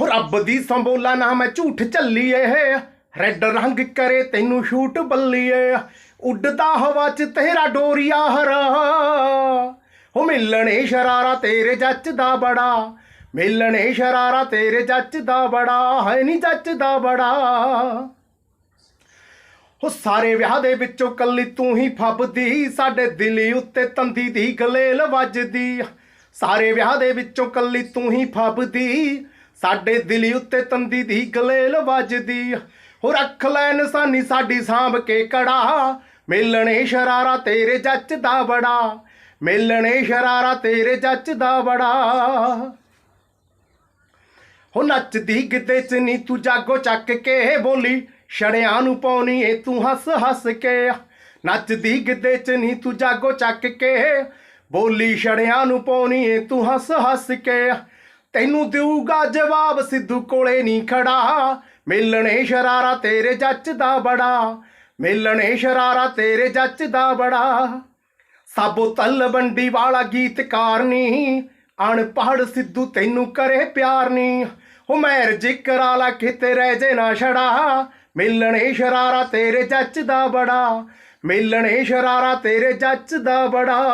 ਹੋ ਰੱਬ ਦੀ ਸੰਬੋਲਾ ਨਾ ਮੈਂ ਝੂਠ ਚੱਲੀਏ ਰੈੱਡ ਰੰਗ ਕਰੇ ਤੈਨੂੰ ਸ਼ੂਟ ਬੱਲੀਏ। ਉੱਡਦਾ ਹਵਾ 'ਚ ਤੇਰਾ ਡੋਰੀਆ ਹਰਾ। ਹੋ ਮਿਲਣੇ ਸ਼ਰਾਰਾ ਤੇਰੇ ਜੱਚ ਦਾ ਬੜਾ। ਮਿਲਣੇ ਸ਼ਰਾਰਾ ਤੇਰੇ ਜੱਚ ਦਾ ਬੜਾ। ਹੈ ਨਹੀਂ ਜੱਚ ਦਾ ਬੜਾ। ਹੋ ਸਾਰੇ ਵਿਆਹ ਦੇ ਵਿੱਚੋਂ ਕੱਲੀ ਤੂੰ ਹੀ ਫੱਬਦੀ। ਸਾਡੇ ਦਿਲ ਉੱਤੇ ਤੰਦੀ ਦੀ ਗਲੇਲ ਵੱਜਦੀ। ਸਾਰੇ ਵਿਆਹ ਦੇ ਵਿੱਚੋਂ ਕੱਲੀ ਤੂੰ ਹੀ ਫੱਬਦੀ। ਸਾਡੇ ਦਿਲ ਉੱਤੇ ਤੰਦੀ ਦੀ ਗਲੇਲ ਵੱਜਦੀ ਹੋ ਰੱਖ ਲੈ ਨਿਸ਼ਾਨੀ ਸਾਡੀ ਸਾਂਭ ਕੇ ਕੜਾ। ਮਿਲਣੇ ਸ਼ਰਾਰਾ ਤੇਰੇ ਜੱਚ ਦਾ ਬੜਾ। ਮਿਲਣੇ ਸ਼ਰਾਰਾ ਤੇਰੇ ਜੱਚ ਦਾ ਬੜਾ। ਹੋ ਨੱਚਦੀ ਗਿੱਧੇ ਚ ਨੀ ਤੂੰ ਜਾਗੋ ਚੱਕ ਕੇ ਬੋਲੀ। ਛੜਿਆਂ ਨੂੰ ਪਾਉਣੀ ਏ ਤੂੰ ਹੱਸ ਹੱਸ ਕੇ। ਨੱਚਦੀ ਗਿੱਧੇ ਚ ਨੀ ਤੂੰ ਜਾਗੋ ਚੱਕ ਕੇ। ਬੋਲੀ ਛੜਿਆਂ ਨੂੰ ਪਾਉਣੀ ਏ ਤੂੰ ਹੱਸ ਹੱਸ ਕੇ। ਤੈਨੂੰ ਦੇਊਗਾ ਜਵਾਬ ਸਿੱਧੂ ਕੋਲੇ ਨਹੀਂ ਖੜਾ। ਮਿਲਣੇ ਸ਼ਰਾਰਾ ਤੇਰੇ ਜੱਚ ਦਾ ਬੜਾ। ਮਿਲਣੇ ਸ਼ਰਾਰਾ ਤੇਰੇ ਜੱਚ ਦਾ ਬੜਾ। ਸਾਬੋ ਤਲਵੰਡੀ ਵਾਲਾ ਗੀਤਕਾਰ ਨੀ। ਅਣਪੜ੍ਹ ਸਿੱਧੂ ਤੈਨੂੰ ਕਰੇ ਪਿਆਰ ਨੀ। ਹੋ ਜ਼ਿਕਰ ਆਲਾ ਕਿਤੇ ਰਹਿ ਜੇ ਨਾ ਛੜਾ। ਮਿਲਣੇ ਸ਼ਰਾਰਾ ਤੇਰੇ ਜੱਚ ਦਾ ਬੜਾ। ਮਿਲਣੇ ਸ਼ਰਾਰਾ ਤੇਰੇ ਜੱਚ ਦਾ ਬੜਾ।